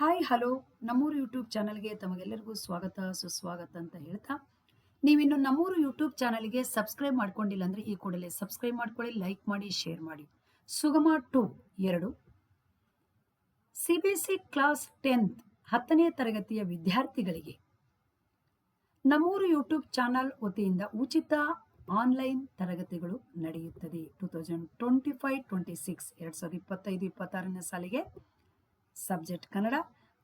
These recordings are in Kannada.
Hi, hello. ನಮ್ಮೂರು ಯೂಟ್ಯೂಬ್ ಚಾನಲ್ಗೆ ತಮಗೆಲ್ಲರಿಗೂ ಸ್ವಾಗತ, ಸುಸ್ವಾಗತ ಅಂತ ಹೇಳ್ತಾ. ನೀವಿನ್ನು ನಮ್ಮೂರು ಯೂಟ್ಯೂಬ್ ಚಾನಲ್ಗೆ ಸಬ್ಸ್ಕ್ರೈಬ್ ಮಾಡ್ಕೊಂಡಿಲ್ಲ ಅಂದರೆ ಈ ಕೂಡಲೇ ಸಬ್ಸ್ಕ್ರೈಬ್ ಮಾಡ್ಕೊಳ್ಳಿ, ಲೈಕ್ ಮಾಡಿ, ಶೇರ್ ಮಾಡಿ. ಸುಗಮ ಟು ಎರಡು. C B C class tenth ಹತ್ತನೇ ತರಗತಿಯ ವಿದ್ಯಾರ್ಥಿಗಳಿಗೆ ನಮ್ಮೂರು ಯೂಟ್ಯೂಬ್ ಚಾನಲ್ ವತಿಯಿಂದ ಉಚಿತ ಆನ್ಲೈನ್ ತರಗತಿಗಳು ನಡೆಯುತ್ತದೆ. Two thousand twenty five, twenty six, ಎರಡು ಸಾವಿರದ ಇಪ್ಪತ್ತೈದು, ಇಪ್ಪತ್ತಾರನೇ ಸಾಲಿಗೆ ಸಬ್ಜೆಕ್ಟ್. ಕನ್ನಡ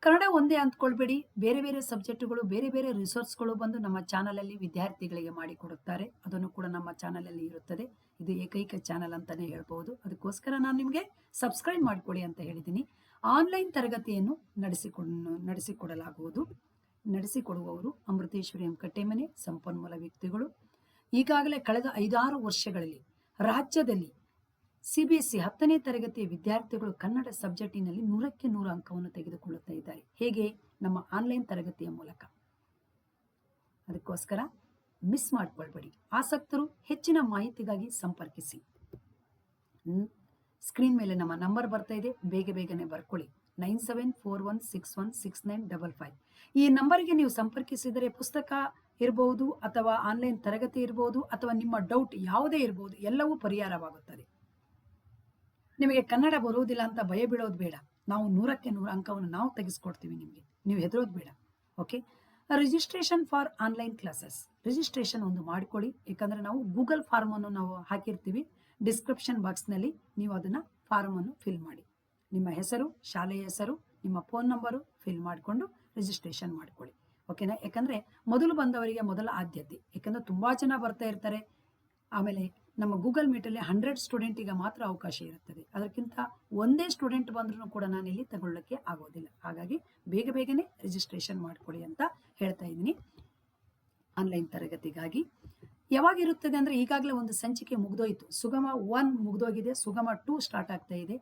ಕನ್ನಡ ಒಂದೇ ಅಂದ್ಕೊಳ್ಬೇಡಿ ಬೇರೆ ಬೇರೆ ಸಬ್ಜೆಕ್ಟ್ಗಳು, ಬೇರೆ ಬೇರೆ ರಿಸೋರ್ಸ್ಗಳು ಬಂದು ನಮ್ಮ ಚಾನಲಲ್ಲಿ ವಿದ್ಯಾರ್ಥಿಗಳಿಗೆ ಮಾಡಿಕೊಡುತ್ತಾರೆ. ಅದನ್ನು ಕೂಡ ನಮ್ಮ ಚಾನಲಲ್ಲಿ ಇರುತ್ತದೆ. ಇದು ಏಕೈಕ ಚಾನಲ್ ಅಂತಲೇ ಹೇಳ್ಬೋದು ಅದಕ್ಕೋಸ್ಕರ ನಾನು ನಿಮಗೆ ಸಬ್ಸ್ಕ್ರೈಬ್ ಮಾಡಿಕೊಡಿ ಅಂತ ಹೇಳಿದ್ದೀನಿ. ಆನ್ಲೈನ್ ತರಗತಿಯನ್ನು ನಡೆಸಿಕೊಂಡು, ನಡೆಸಿಕೊಡಲಾಗುವುದು. ನಡೆಸಿಕೊಡುವವರು ಅಮೃತೇಶ್ವರಿ ಎಂ ಕಟ್ಟೆಮನೆ ಸಂಪನ್ಮೂಲ ವ್ಯಕ್ತಿಗಳು. ಈಗಾಗಲೇ ಕಳೆದ ಐದಾರು ವರ್ಷಗಳಲ್ಲಿ ರಾಜ್ಯದಲ್ಲಿ ಸಿಬಿಎಸ್ಇ ಹತ್ತನೇ ತರಗತಿಯ ವಿದ್ಯಾರ್ಥಿಗಳು ಕನ್ನಡ ಸಬ್ಜೆಕ್ಟಿನಲ್ಲಿ ನೂರಕ್ಕೆ ನೂರು ಅಂಕವನ್ನು ತೆಗೆದುಕೊಳ್ಳುತ್ತಾ ಇದ್ದಾರೆ. ಹೇಗೆ? ನಮ್ಮ ಆನ್ಲೈನ್ ತರಗತಿಯ ಮೂಲಕ. ಅದಕ್ಕೋಸ್ಕರ ಮಿಸ್ ಮಾಡಿಕೊಳ್ಬೇಡಿ. ಆಸಕ್ತರು ಹೆಚ್ಚಿನ ಮಾಹಿತಿಗಾಗಿ ಸಂಪರ್ಕಿಸಿ. ಸ್ಕ್ರೀನ್ ಮೇಲೆ ನಮ್ಮ ನಂಬರ್ ಬರ್ತಾ ಇದೆ. ಬೇಗ ಬೇಗನೆ ಬರ್ಕೊಳ್ಳಿ. Nine seven four one six one six nine double five. ಈ ನಂಬರ್ಗೆ ನೀವು ಸಂಪರ್ಕಿಸಿದರೆ ಪುಸ್ತಕ ಇರಬಹುದು ಅಥವಾ ಆನ್ಲೈನ್ ತರಗತಿ ಇರಬಹುದು ಅಥವಾ ನಿಮ್ಮ ಡೌಟ್ ಯಾವುದೇ ಇರಬಹುದು ಎಲ್ಲವೂ ಪರಿಹಾರವಾಗುತ್ತದೆ. ನಿಮಗೆ ಕನ್ನಡ ಬರುವುದಿಲ್ಲ ಅಂತ ಭಯ ಬೀಳೋದು ಬೇಡ. ನಾವು ನೂರಕ್ಕೆ ನೂರು ಅಂಕವನ್ನು ನಾವು ತೆಗೆಸ್ಕೊಡ್ತೀವಿ ನಿಮಗೆ. ನೀವು ಹೆದರೋದು ಬೇಡ. Okay registration for online classes registration ಒಂದು ಮಾಡಿಕೊಳ್ಳಿ. ಯಾಕಂದ್ರೆ ನಾವು ಗೂಗಲ್ ಫಾರ್ಮ್ ಅನ್ನು ನಾವು ಹಾಕಿರ್ತೀವಿ. ಡಿಸ್ಕ್ರಿಪ್ಷನ್ ಬಾಕ್ಸ್ನಲ್ಲಿ ನೀವು ಅದನ್ನ ಫಾರ್ಮ್ ಅನ್ನು ಫಿಲ್ ಮಾಡಿ. ನಿಮ್ಮ ಹೆಸರು, ಶಾಲೆಯ ಹೆಸರು, ನಿಮ್ಮ ಫೋನ್ ನಂಬರು ಫಿಲ್ ಮಾಡಿಕೊಂಡು ರಿಜಿಸ್ಟ್ರೇಷನ್ ಮಾಡ್ಕೊಳ್ಳಿ. ಓಕೆನಾ ಯಾಕಂದ್ರೆ ಮೊದಲು ಬಂದವರಿಗೆ ಮೊದಲ ಆದ್ಯತೆ. ಯಾಕಂದ್ರೆ ತುಂಬಾ ಜನ ಬರ್ತಾ ಇರ್ತಾರೆ. ಆಮೇಲೆ ನಮ್ಮ ಗೂಗಲ್ ಮೀಟಲ್ಲಿ ಹಂಡ್ರೆಡ್ ಸ್ಟೂಡೆಂಟಿಗೆ ಮಾತ್ರ ಅವಕಾಶ ಇರುತ್ತದೆ. ಅದಕ್ಕಿಂತ ಒಂದೇ ಸ್ಟೂಡೆಂಟ್ ಬಂದ್ರೂ ಕೂಡ ನಾನು ಇಲ್ಲಿ ತಗೊಳ್ಳೋಕ್ಕೆ ಆಗೋದಿಲ್ಲ. ಹಾಗಾಗಿ ಬೇಗ ಬೇಗನೆ ರಿಜಿಸ್ಟ್ರೇಷನ್ ಮಾಡಿಕೊಳ್ಳಿ ಅಂತ ಹೇಳ್ತಾ ಇದ್ದೀನಿ. ಆನ್ಲೈನ್ ತರಗತಿಗಾಗಿ. ಯಾವಾಗ ಇರುತ್ತದೆ ಅಂದ್ರೆ ಈಗಾಗಲೇ ಒಂದು ಸಂಚಿಕೆ ಮುಗ್ದೋಯ್ತು. ಸುಗಮ ಒನ್ ಮುಗ್ದೋಗಿದೆ, ಸುಗಮ ಟೂ ಸ್ಟಾರ್ಟ್ ಆಗ್ತಾ ಇದೆ.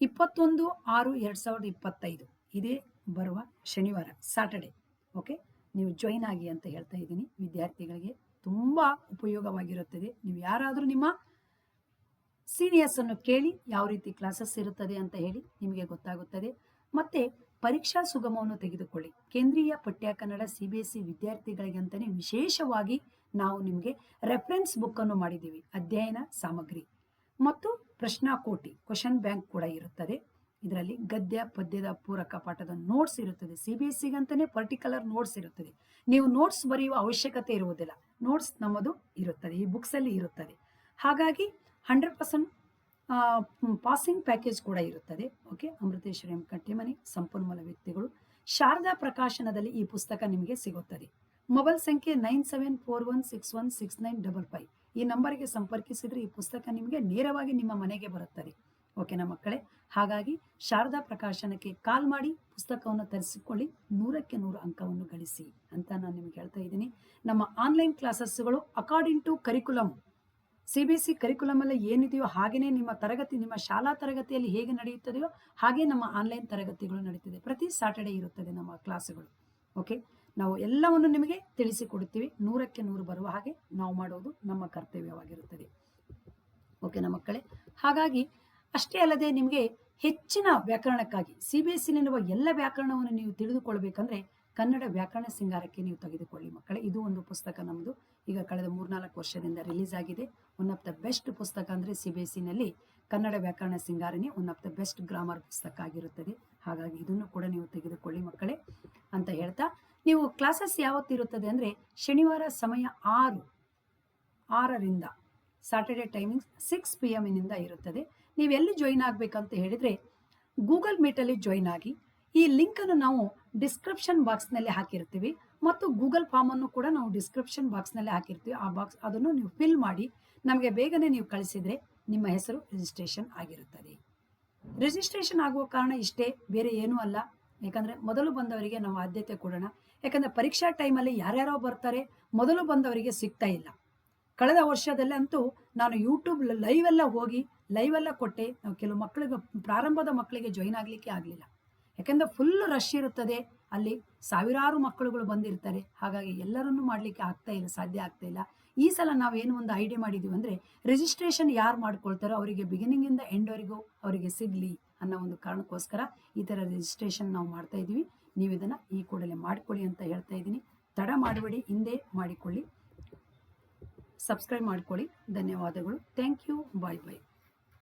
ಇಪ್ಪತ್ತೊಂದು ಆರು ಎರಡು ಸಾವಿರದ ಇಪ್ಪತ್ತೈದು. ಇದೇ ಬರುವ ಶನಿವಾರ ಸ್ಯಾಟರ್ಡೆ ಓಕೆ ನೀವು ಜಾಯಿನ್ ಆಗಿ ಅಂತ ಹೇಳ್ತಾ ಇದ್ದೀನಿ. ವಿದ್ಯಾರ್ಥಿಗಳಿಗೆ ತುಂಬ ಉಪಯೋಗವಾಗಿರುತ್ತದೆ. ನೀವು ಯಾರಾದರೂ ನಿಮ್ಮ ಸೀನಿಯರ್ಸ್ ಅನ್ನು ಕೇಳಿ ಯಾವ ರೀತಿ ಕ್ಲಾಸಸ್ ಇರುತ್ತದೆ ಅಂತ ಹೇಳಿ ನಿಮಗೆ ಗೊತ್ತಾಗುತ್ತದೆ. ಮತ್ತೆ ಪರೀಕ್ಷಾ ಸುಗಮವನ್ನು ತೆಗೆದುಕೊಳ್ಳಿ. ಕೇಂದ್ರೀಯ ಪಠ್ಯ Kannada C B S C ವಿದ್ಯಾರ್ಥಿಗಳಿಗೆ ಅಂತಾನೆ ವಿಶೇಷವಾಗಿ ನಾವು ನಿಮಗೆ ರೆಫರೆನ್ಸ್ ಬುಕ್ ಅನ್ನು ಮಾಡಿದ್ದೀವಿ. ಅಧ್ಯಯನ ಸಾಮಗ್ರಿ. ಮತ್ತು ಪ್ರಶ್ನಾಕೋಟಿ ಕ್ವಶನ್ ಬ್ಯಾಂಕ್ ಕೂಡ ಇರುತ್ತದೆ. ಇದರಲ್ಲಿ ಗದ್ಯ ಪದ್ಯದ ಪೂರಕ ಪಾಠದ ನೋಟ್ಸ್ ಇರುತ್ತದೆ. ಸಿ ಬಿ ಎಸ್ ಸಿಗಂತಾನೆ ಪರ್ಟಿಕ್ಯುಲರ್ ನೋಟ್ಸ್ ಇರುತ್ತದೆ. ನೀವು ನೋಟ್ಸ್ ಬರೆಯುವ ಅವಶ್ಯಕತೆ ಇರುವುದಿಲ್ಲ. ನೋಟ್ಸ್ ನಮ್ಮದು ಇರುತ್ತದೆ. ಈ ಬುಕ್ಸಲ್ಲಿ ಇರುತ್ತದೆ. ಹಾಗಾಗಿ ಹಂಡ್ರೆಡ್ ಪರ್ಸೆಂಟ್ ಪಾಸಿಂಗ್ ಪ್ಯಾಕೇಜ್ ಕೂಡ ಇರುತ್ತದೆ. ಓಕೆ ಅಮೃತೇಶ್ವರ ಎಂ ಕಟ್ಟಿಮನಿ ಸಂಪನ್ಮೂಲ ವ್ಯಕ್ತಿಗಳು. ಶಾರದಾ ಪ್ರಕಾಶನದಲ್ಲಿ ಈ ಪುಸ್ತಕ ನಿಮಗೆ ಸಿಗುತ್ತದೆ. ಮೊಬೈಲ್ ಸಂಖ್ಯೆ nine seven four one six one six nine double five ಈ ನಂಬರ್ಗೆ ಸಂಪರ್ಕಿಸಿದರೆ ಈ ಪುಸ್ತಕ ನಿಮಗೆ ನೇರವಾಗಿ ನಿಮ್ಮ ಮನೆಗೆ ಬರುತ್ತದೆ. ಓಕೆನಾ ಮಕ್ಕಳೇ? ಹಾಗಾಗಿ ಶಾರದಾ ಪ್ರಕಾಶನಕ್ಕೆ ಕಾಲ್ ಮಾಡಿ ಪುಸ್ತಕವನ್ನು ತರಿಸಿಕೊಳ್ಳಿ, ನೂರಕ್ಕೆ ನೂರು ಅಂಕವನ್ನು ಗಳಿಸಿ ಅಂತ ನಾನು ನಿಮ್ಗೆ ಹೇಳ್ತಾ ಇದ್ದೀನಿ. ನಮ್ಮ online ಕ್ಲಾಸಸ್ಗಳು according to curriculum C B C ಕರಿಕುಲಮಲ್ಲಿ ಏನಿದೆಯೋ ಹಾಗೆಯೇ ನಿಮ್ಮ ತರಗತಿ, ನಿಮ್ಮ ಶಾಲಾ ತರಗತಿಯಲ್ಲಿ ಹೇಗೆ ನಡೆಯುತ್ತದೆಯೋ ಹಾಗೆ ನಮ್ಮ ಆನ್ಲೈನ್ ತರಗತಿಗಳು ನಡೀತಿದೆ. ಪ್ರತಿ ಸಾಟರ್ಡೆ ಇರುತ್ತದೆ ನಮ್ಮ ಕ್ಲಾಸುಗಳು. ಓಕೆ? ನಾವು ಎಲ್ಲವನ್ನು ನಿಮಗೆ ತಿಳಿಸಿಕೊಡುತ್ತೀವಿ. ನೂರಕ್ಕೆ ನೂರು ಬರುವ ಹಾಗೆ ನಾವು ಮಾಡೋದು ನಮ್ಮ ಕರ್ತವ್ಯವಾಗಿರುತ್ತದೆ. ಓಕೆನಾ ಮಕ್ಕಳೇ? ಹಾಗಾಗಿ ಅಷ್ಟೇ ಅಲ್ಲದೆ ನಿಮಗೆ ಹೆಚ್ಚಿನ ವ್ಯಾಕರಣಕ್ಕಾಗಿ ಸಿ ಬಿ ಎಸ್ ಸಿನಲ್ಲಿರುವ ಎಲ್ಲ ವ್ಯಾಕರಣವನ್ನು ನೀವು ತಿಳಿದುಕೊಳ್ಬೇಕಂದ್ರೆ ಕನ್ನಡ ವ್ಯಾಕರಣ ಸಿಂಗಾರಕ್ಕೆ ನೀವು ತೆಗೆದುಕೊಳ್ಳಿ ಮಕ್ಕಳೇ. ಇದು ಒಂದು ಪುಸ್ತಕ ನಮ್ಮದು ಈಗ ಕಳೆದ ಮೂರ್ನಾಲ್ಕು ವರ್ಷದಿಂದ ರಿಲೀಸ್ ಆಗಿದೆ. ಒನ್ ಆಫ್ ದ ಬೆಸ್ಟ್ ಪುಸ್ತಕ ಅಂದರೆ ಸಿ ಬಿ ಎಸ್ ಸಿನಲ್ಲಿ ಕನ್ನಡ ವ್ಯಾಕರಣ ಸಿಂಗಾರನೇ one of the best grammar ಪುಸ್ತಕ ಆಗಿರುತ್ತದೆ. ಹಾಗಾಗಿ ಇದನ್ನು ಕೂಡ ನೀವು ತೆಗೆದುಕೊಳ್ಳಿ ಮಕ್ಕಳೇ ಅಂತ ಹೇಳ್ತಾ. ನೀವು ಕ್ಲಾಸಸ್ ಯಾವತ್ತಿರುತ್ತದೆ ಅಂದರೆ ಶನಿವಾರ ಸಮಯ ಆರು, ಆರರಿಂದ ಸ್ಯಾಟರ್ಡೆ ಟೈಮಿಂಗ್ಸ್ ಸಿಕ್ಸ್ ಪಿ ಎಮ್ನಿಂದ ಇರುತ್ತದೆ. ನೀವು ಎಲ್ಲಿ ಜಾಯಿನ್ ಆಗಬೇಕಂತ ಹೇಳಿದರೆ ಗೂಗಲ್ ಮೀಟಲ್ಲಿ ಜಾಯಿನ್ ಆಗಿ ಈ ಲಿಂಕನ್ನು ನಾವು ಡಿಸ್ಕ್ರಿಪ್ಷನ್ ಬಾಕ್ಸ್ನಲ್ಲಿ ಹಾಕಿರ್ತೀವಿ ಮತ್ತು ಗೂಗಲ್ ಫಾರ್ಮನ್ನು ಕೂಡ ನಾವು ಡಿಸ್ಕ್ರಿಪ್ಷನ್ ಬಾಕ್ಸ್ನಲ್ಲಿ ಹಾಕಿರ್ತೀವಿ. ಆ ಬಾಕ್ಸ್ ಅದನ್ನು ನೀವು ಫಿಲ್ ಮಾಡಿ ನಮಗೆ ಬೇಗನೆ ನೀವು ಕಳಿಸಿದರೆ ನಿಮ್ಮ ಹೆಸರು ರಿಜಿಸ್ಟ್ರೇಷನ್ ಆಗಿರುತ್ತದೆ. ರಿಜಿಸ್ಟ್ರೇಷನ್ ಆಗುವ ಕಾರಣ ಇಷ್ಟೇ, ಬೇರೆ ಏನೂ ಅಲ್ಲ. ಯಾಕಂದರೆ ಮೊದಲು ಬಂದವರಿಗೆ ನಾವು ಆದ್ಯತೆ ಕೊಡೋಣ. ಯಾಕಂದರೆ ಪರೀಕ್ಷಾ ಟೈಮಲ್ಲಿ ಯಾರ್ಯಾರೋ ಬರ್ತಾರೆ, ಮೊದಲು ಬಂದವರಿಗೆ ಸಿಗ್ತಾ ಇಲ್ಲ. ಕಳೆದ ವರ್ಷದಲ್ಲಂತೂ ನಾನು ಯೂಟ್ಯೂಬ್ ಎಲ್ಲ ಹೋಗಿ ಲೈವ್ ಎಲ್ಲ ಕೊಟ್ಟೆ. ನಾವು ಕೆಲವು ಮಕ್ಕಳಿಗೆ ಪ್ರಾರಂಭದ ಮಕ್ಕಳಿಗೆ ಜಾಯಿನ್ ಆಗಲಿಕ್ಕೆ ಆಗಲಿಲ್ಲ. ಯಾಕೆಂದರೆ ಫುಲ್ ರಶ್ ಇರುತ್ತದೆ. ಅಲ್ಲಿ ಸಾವಿರಾರು ಮಕ್ಕಳುಗಳು ಬಂದಿರ್ತಾರೆ. ಹಾಗಾಗಿ ಎಲ್ಲರನ್ನೂ ಮಾಡಲಿಕ್ಕೆ ಆಗ್ತಾ ಇಲ್ಲ, ಸಾಧ್ಯ ಆಗ್ತಾ ಇಲ್ಲ. ಈ ಸಲ ನಾವು ಏನು ಒಂದು ಐಡಿಯಾ ಮಾಡಿದ್ದೀವಿ ಅಂದರೆ ರಿಜಿಸ್ಟ್ರೇಷನ್ ಯಾರು ಮಾಡ್ಕೊಳ್ತಾರೋ ಅವರಿಗೆ ಬಿಗಿನಿಂಗಿಂದ ಎಂಡ್ವರೆಗೂ ಅವರಿಗೆ ಸಿಗಲಿ ಅನ್ನೋ ಒಂದು ಕಾರಣಕ್ಕೋಸ್ಕರ ಈ ಥರ ರಿಜಿಸ್ಟ್ರೇಷನ್ ನಾವು ಮಾಡ್ತಾ ಇದ್ದೀವಿ ನೀವು ಇದನ್ನು ಈ ಕೂಡಲೇ ಮಾಡಿಕೊಳ್ಳಿ ಅಂತ ಹೇಳ್ತಾ ಇದ್ದೀನಿ. ತಡ ಮಾಡಬೇಡಿ, ಹಿಂದೆ ಮಾಡಿಕೊಳ್ಳಿ. ಸಬ್ಸ್ಕ್ರೈಬ್ ಮಾಡ್ಕೊಳ್ಳಿ. ಧನ್ಯವಾದಗಳು. Thank you. Bye bye.